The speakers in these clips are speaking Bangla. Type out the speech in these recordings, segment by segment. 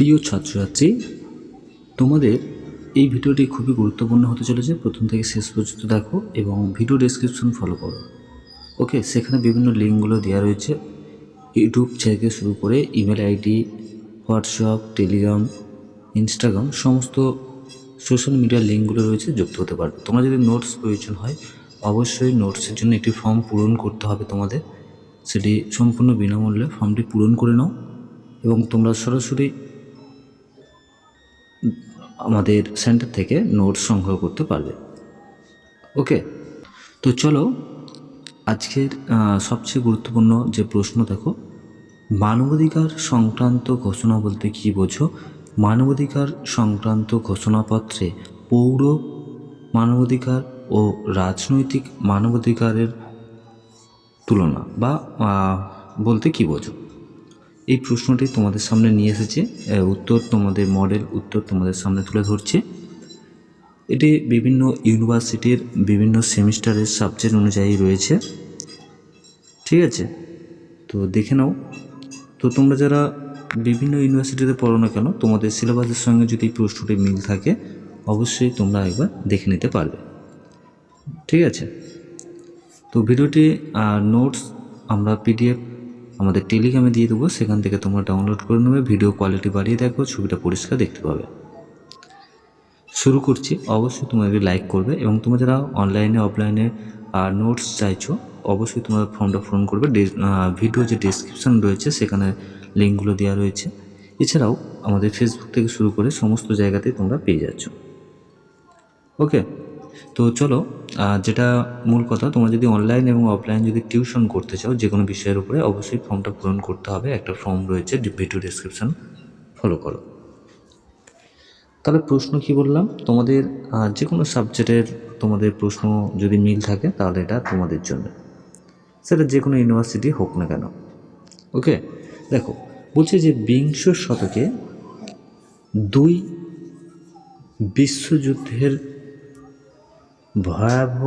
প্রিয় ছাত্রছাত্রী, তোমাদের এই ভিডিওটি খুবই গুরুত্বপূর্ণ হতে চলেছে। প্রথম থেকে শেষ পর্যন্ত দেখো এবং ভিডিও ডেসক্রিপশন ফলো করো। ওকে, সেখানে বিভিন্ন লিঙ্কগুলো দেওয়া রয়েছে। ইউটিউব থেকে শুরু করে email ID, WhatsApp, Telegram, Instagram, সমস্ত সোশ্যাল মিডিয়ার লিঙ্কগুলো রয়েছে, যুক্ত হতে পারবে তোমরা যদি নোটস প্রয়োজন হয়, অবশ্যই নোটসের জন্য একটি ফর্ম পূরণ করতে হবে তোমাদের। সেটি সম্পূর্ণ বিনামূল্যে ফর্মটি পূরণ করে নাও এবং তোমরা সরাসরি আমাদের সেন্টার থেকে নোটস সংগ্রহ করতে পারবে। ওকে? তো চলো, আজকের সবচেয়ে গুরুত্বপূর্ণ যে প্রশ্ন, দেখো। মানবাধিকার সংক্রান্ত ঘোষণা বলতে কী বোঝো? মানবাধিকার সংক্রান্ত ঘোষণাপত্রে পৌর মানবাধিকার ও রাজনৈতিক মানবাধিকারের তুলনা বা বলতে কী বোঝো? এই প্রশ্নটি তোমাদের সামনে নিয়ে এসেছে। উত্তর তোমাদের মডেল উত্তর তোমাদের সামনে তুলে ধরছে। এটি বিভিন্ন ইউনিভার্সিটির বিভিন্ন সেমিস্টারের সাবজেক্ট অনুযায়ী রয়েছে। ঠিক আছে? তো দেখে নাও। তো তোমরা যারা বিভিন্ন ইউনিভার্সিটিতে পড়ো না কেন, তোমাদের সিলেবাসের সঙ্গে যদি প্রশ্নটি মিল থাকে, অবশ্যই তোমরা একবার দেখে নিতে পারবে। ঠিক আছে? তো ভিডিওটি নোটস আমরা পিডিএফ আমাদের টেলিগ্রামে দিয়ে দেবো, সেখান থেকে তোমরা ডাউনলোড করে নেবে ভিডিও কোয়ালিটি বাড়িয়ে দেখো, ছবিটা পরিষ্কার দেখতে পাবে। শুরু করছি, অবশ্যই তোমাদের লাইক করবে এবং তোমরা যারা অনলাইনে অফলাইনে নোটস চাইছো, অবশ্যই তোমরা ফর্মটা পূরণ করবে। ভিডিও যে ডিসক্রিপশান রয়েছে, সেখানে লিঙ্কগুলো দেওয়া রয়েছে। এছাড়াও আমাদের ফেসবুক থেকে শুরু করে সমস্ত জায়গাতেই তোমরা পেয়ে যাচ্ছ। ওকে তো চলো যেটা মূল কথা, তোমরা যদি অনলাইন এবং অফলাইন যদি টিউশন করতে চাও, যে কোনো বিষয়ের উপরে অবশ্যই ফর্মটা পূরণ করতে হবে। একটা ফর্ম রয়েছে ভিডিও ডিসক্রিপশন ফলো করো। তাহলে প্রশ্ন কি বললাম? তোমাদের যে কোনো সাবজেক্টের তোমাদের প্রশ্ন যদি মিল থাকে, তাহলে এটা তোমাদের জন্য। সেটা যে কোনো ইউনিভার্সিটি হোক না কেন। ওকে দেখো, বলছে যে বিংশ শতকে দুই বিশ্বযুদ্ধের ভয়াবহ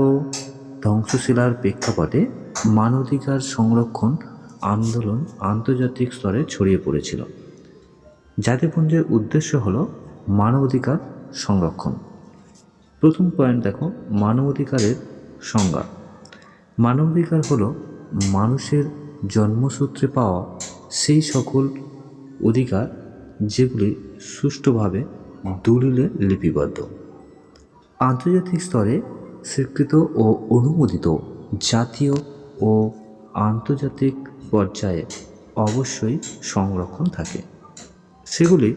ধ্বংসশীলার প্রেক্ষাপটে মানবাধিকার সংরক্ষণ আন্দোলন আন্তর্জাতিক স্তরে ছড়িয়ে পড়েছিল। জাতিপুঞ্জের উদ্দেশ্য হল মানবাধিকার সংরক্ষণ। প্রথম পয়েন্ট দেখো, মানবাধিকারের সংজ্ঞা। মানবাধিকার হলো মানুষের জন্মসূত্রে পাওয়া সেই সকল অধিকার যেগুলি সুষ্ঠুভাবে দলিলে লিপিবদ্ধ। আন্তর্জাতিক স্তরে স্বীকৃত ও অনুমোদিত জাতীয় ও আন্তর্জাতিক পর্যায়ে অবশ্যই সংরক্ষণ থাকে। সেগুলি,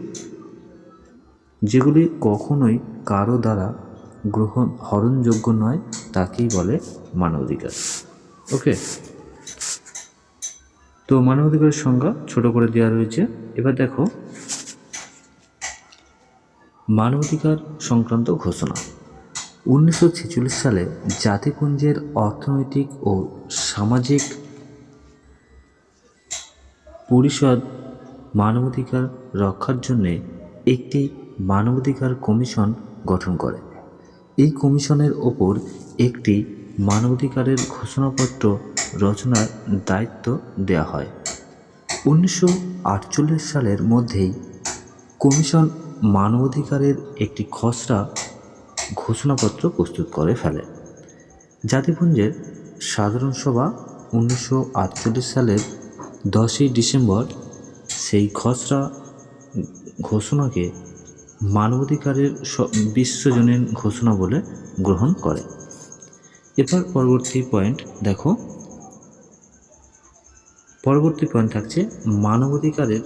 যেগুলি কখনোই কারও দ্বারা গ্রহণ, হরণযোগ্য নয়, তাকেই বলে মানবাধিকার। ওকে, তো মানবাধিকারের সংজ্ঞা ছোট করে দেওয়া রয়েছে। এবার দেখো, মানবাধিকার সংক্রান্ত ঘোষণা। উনিশশো ছেচল্লিশ সালে জাতিপুঞ্জের অর্থনৈতিক ও সামাজিক পরিষদ মানবাধিকার রক্ষার জন্যে একটি মানবাধিকার কমিশন গঠন করে। এই কমিশনের ওপর একটি মানবাধিকারের ঘোষণাপত্র রচনার দায়িত্ব দেওয়া হয়। উনিশশো আটচল্লিশ সালের মধ্যেই কমিশন মানবাধিকারের একটি খসড়া ঘোষণাপত্র প্রস্তুত করে ফেলে। জাতিপুঞ্জের সাধারণ সভা উনিশশো আটচল্লিশ সালের দশই ডিসেম্বর সেই খসড়া ঘোষণাকে মানবাধিকারের বিশ্বজনীন ঘোষণা বলে গ্রহণ করে। এবার পরবর্তী পয়েন্ট দেখো। পরবর্তী পয়েন্ট থাকছে মানবাধিকারের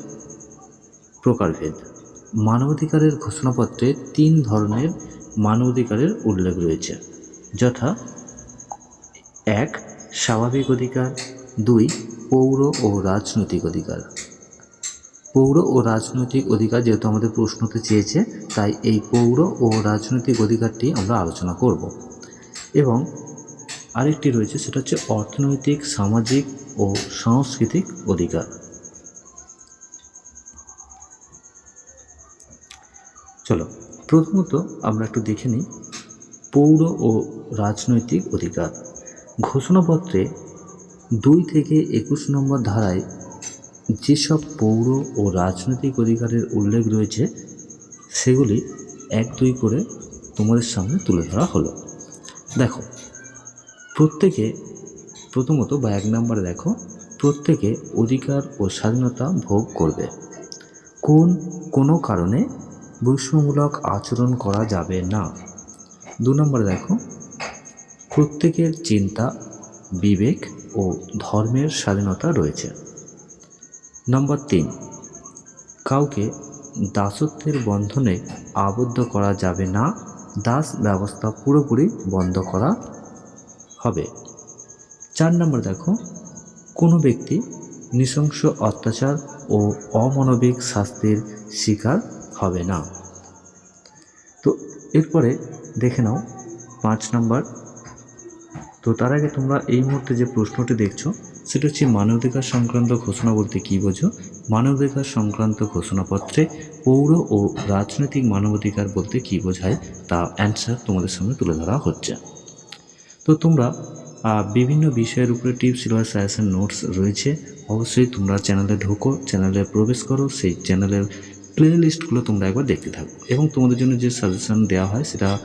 প্রকারভেদ। মানবাধিকারের ঘোষণাপত্রে তিন ধরনের মানবাধিকারের উল্লেখ রয়েছে। যথা, এক, স্বাভাবিক অধিকার, দুই, পৌর ও রাজনৈতিক অধিকার। পৌর ও রাজনৈতিক অধিকার যেহেতু আমাদের প্রশ্নতে চেয়েছে, তাই এই পৌর ও রাজনৈতিক অধিকারটি আমরা আলোচনা করব। এবং আরেকটি রয়েছে, সেটা হচ্ছে অর্থনৈতিক, সামাজিক ও সাংস্কৃতিক অধিকার। চলো। প্রথমত আমরা একটু দেখে নিই পৌর ও রাজনৈতিক অধিকার। ঘোষণাপত্রে দুই থেকে একুশ নম্বর ধারায় যেসব পৌর ও রাজনৈতিক অধিকারের উল্লেখ রয়েছে, সেগুলি এক দুই করে তোমাদের সামনে তুলে ধরা হলো। দেখো, প্রত্যেকে প্রথমত বা এক নম্বরে দেখো, প্রত্যেকে অধিকার ও স্বাধীনতা ভোগ করবে। কোন কোনো কারণে বৈষম্যমূলক আচরণ করা যাবে না। দু নম্বরে দেখো, প্রত্যেকের চিন্তা, বিবেক ও ধর্মের স্বাধীনতা রয়েছে। নম্বর তিন, কাউকে দাসত্বের বন্ধনে আবদ্ধ করা যাবে না, দাস ব্যবস্থা পুরোপুরি বন্ধ করা হবে। চার নম্বর দেখো, কোনো ব্যক্তি নৃশংস অত্যাচার ও অমানবিক শাস্তির শিকার হবে না। তো এরপরে দেখে নাও, পাঁচ নম্বর। তো তার আগে তোমরা এই মুহূর্তে যে প্রশ্নটি দেখছ, সেটা হচ্ছে মানবাধিকার সংক্রান্ত ঘোষণা বলতে কী বোঝো? মানবাধিকার সংক্রান্ত ঘোষণাপত্রে পৌর ও রাজনৈতিক মানবাধিকার বলতে কী বোঝায়? তা অ্যান্সার তোমাদের সামনে তুলে ধরা হচ্ছে। তো তোমরা বিভিন্ন বিষয়ের উপরে টিপস সিলেবাস সাজেশন নোটস রয়েছে। অবশ্যই তোমরা চ্যানেলে ঢোকো চ্যানেলে প্রবেশ করো, সেই চ্যানেলের প্লে লিস্টগুলো তোমরা একবার দেখতে থাকো। এবং তোমাদের জন্য যে সাজেশন দেওয়া হয়, সেটা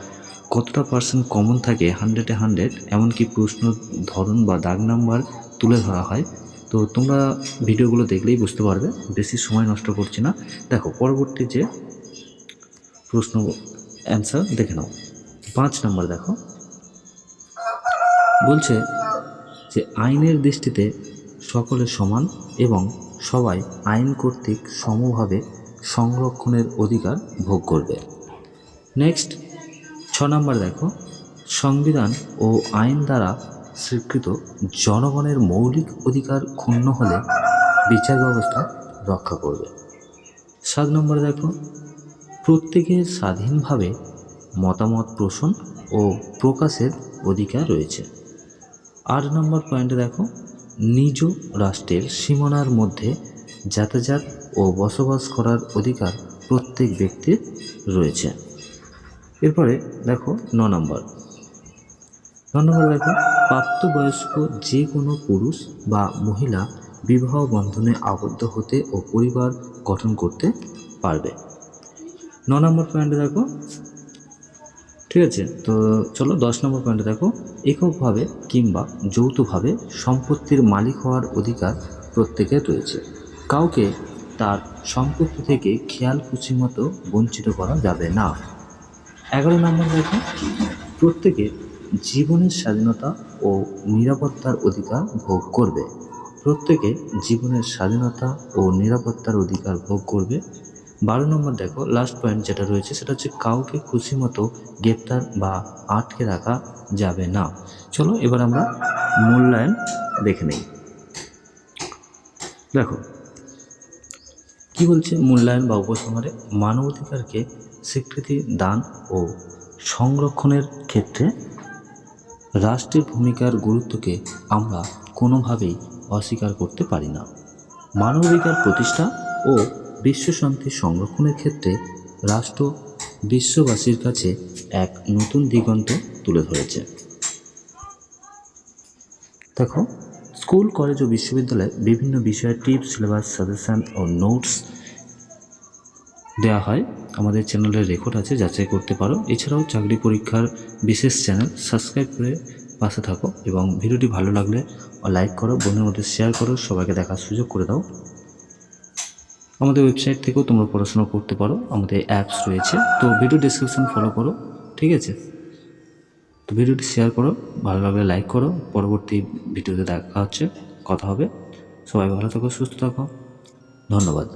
কতটা পার্সেন্ট কমন থাকে হান্ড্রেডে হান্ড্রেড এমনকি প্রশ্ন, ধরন বা দাগ নাম্বার তুলে ধরা হয়। তো তোমরা ভিডিওগুলো দেখলেই বুঝতে পারবে, বেশি সময় নষ্ট করছি না। দেখো, পরবর্তী যে প্রশ্ন অ্যান্সার দেখে নাও। পাঁচ নাম্বার দেখো। বলছে যে, আইনের দৃষ্টিতে সকলে সমান এবং সবাই আইন কর্তৃক সমভাবে সংরক্ষণের অধিকার ভোগ করবে। নেক্সট ছ নম্বর দেখো। সংবিধান ও আইন দ্বারা স্বীকৃত জনগণের মৌলিক অধিকার ক্ষুণ্ণ হলে বিচার ব্যবস্থা রক্ষা করবে। সাত নম্বরে দেখো। প্রত্যেকের স্বাধীনভাবে মতামত পোষণ ও প্রকাশের অধিকার রয়েছে। আট নম্বর পয়েন্টে দেখো। নিজ রাষ্ট্রের সীমানার মধ্যে যাতায়াত ও বসবাস করার অধিকার প্রত্যেক ব্যক্তির রয়েছে। এরপরে দেখো ন নম্বর। ন নম্বর দেখো, প্রাপ্তবয়স্ক যে কোনো পুরুষ বা মহিলা বিবাহ বন্ধনে আবদ্ধ হতে ও পরিবার গঠন করতে পারবে। ন নম্বর পয়েন্টে দেখো, ঠিক আছে, তো চলো দশ নম্বর পয়েন্টে দেখো, এককভাবে কিংবা যৌথভাবে সম্পত্তির মালিক হওয়ার অধিকার প্রত্যেকের রয়েছে। কাউকে তার সম্পত্তি থেকে খেয়াল খুশি মতো বঞ্চিত করা যাবে না। এগারো নম্বর দেখো প্রত্যেকে জীবনের স্বাধীনতা ও নিরাপত্তার অধিকার ভোগ করবে। প্রত্যেকে জীবনের স্বাধীনতা ও নিরাপত্তার অধিকার ভোগ করবে। বারো নম্বর দেখো লাস্ট পয়েন্ট যেটা রয়েছে, সেটা হচ্ছে কাউকে খুশি মতো গ্রেপ্তার বা আটকে রাখা যাবে না। চলো এবার আমরা মূল্যায়ন দেখে নেই। দেখো কি বলছে মূল্যায়ন বা উপসংহারে? মানবাধিকারকে স্বীকৃতি, দান ও সংরক্ষণের ক্ষেত্রে রাষ্ট্রের ভূমিকার গুরুত্বকে আমরা কোনোভাবেই অস্বীকার করতে পারি না। মানবাধিকার প্রতিষ্ঠা ও বিশ্বশান্তি সংরক্ষণের ক্ষেত্রে রাষ্ট্র বিশ্ববাসীর কাছে এক নতুন দিগন্ত তুলে ধরেছে। দেখো স্কুল, কলেজ ও বিশ্ববিদ্যালয়ে বিভিন্ন বিষয়ের টিপস, সিলেবাস, সাজেশন ও নোটস দেওয়া হয়। আমাদের চ্যানেলের রেকর্ড আছে, যাচাই করতে পারো। এছাড়াও চাকরি পরীক্ষার বিশেষ চ্যানেল সাবস্ক্রাইব করে পাশে থাকো এবং ভিডিওটি ভালো লাগলে লাইক করো বন্ধুর মধ্যে শেয়ার করো, সবাইকে দেখার সুযোগ করে দাও। আমাদের ওয়েবসাইট থেকেও তোমরা পড়াশোনা করতে পারো। আমাদের অ্যাপস রয়েছে। তো ভিডিও ডিসক্রিপশন ফলো করো, ঠিক আছে? তো ভিডিওটি শেয়ার করো ভালোভাবে লাইক করো। পরবর্তী ভিডিওতে দেখা হচ্ছে, কথা হবে। সবাই ভালো থাকো, সুস্থ থাকো। ধন্যবাদ।